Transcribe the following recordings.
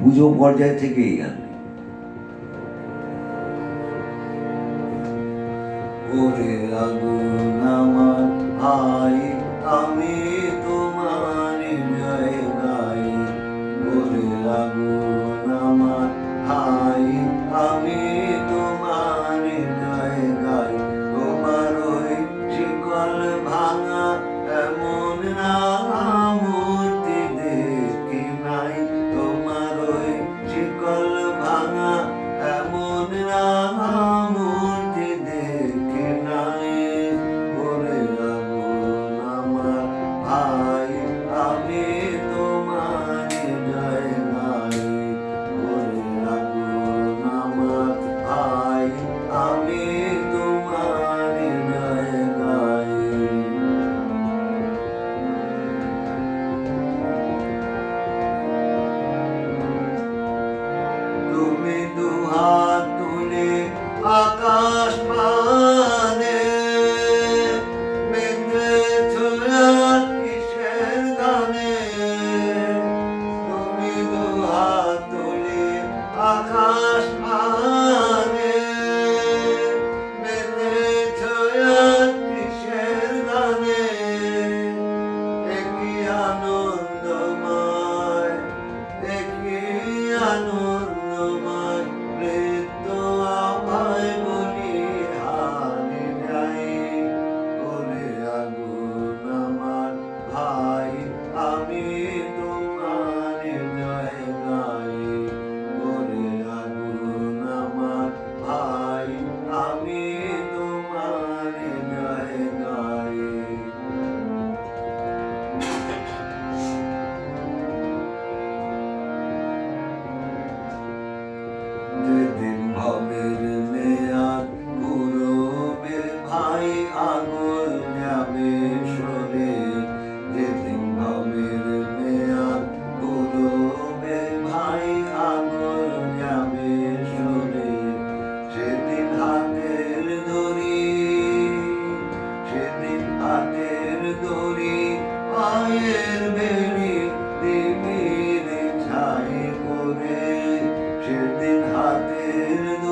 পুজো পর্যায় থেকে এই ওরে আগুন আমার আই আমি Abdülü akar anı Bende tören pişer nanı saber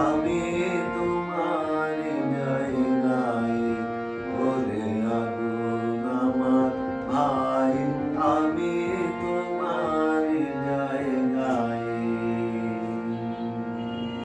আমি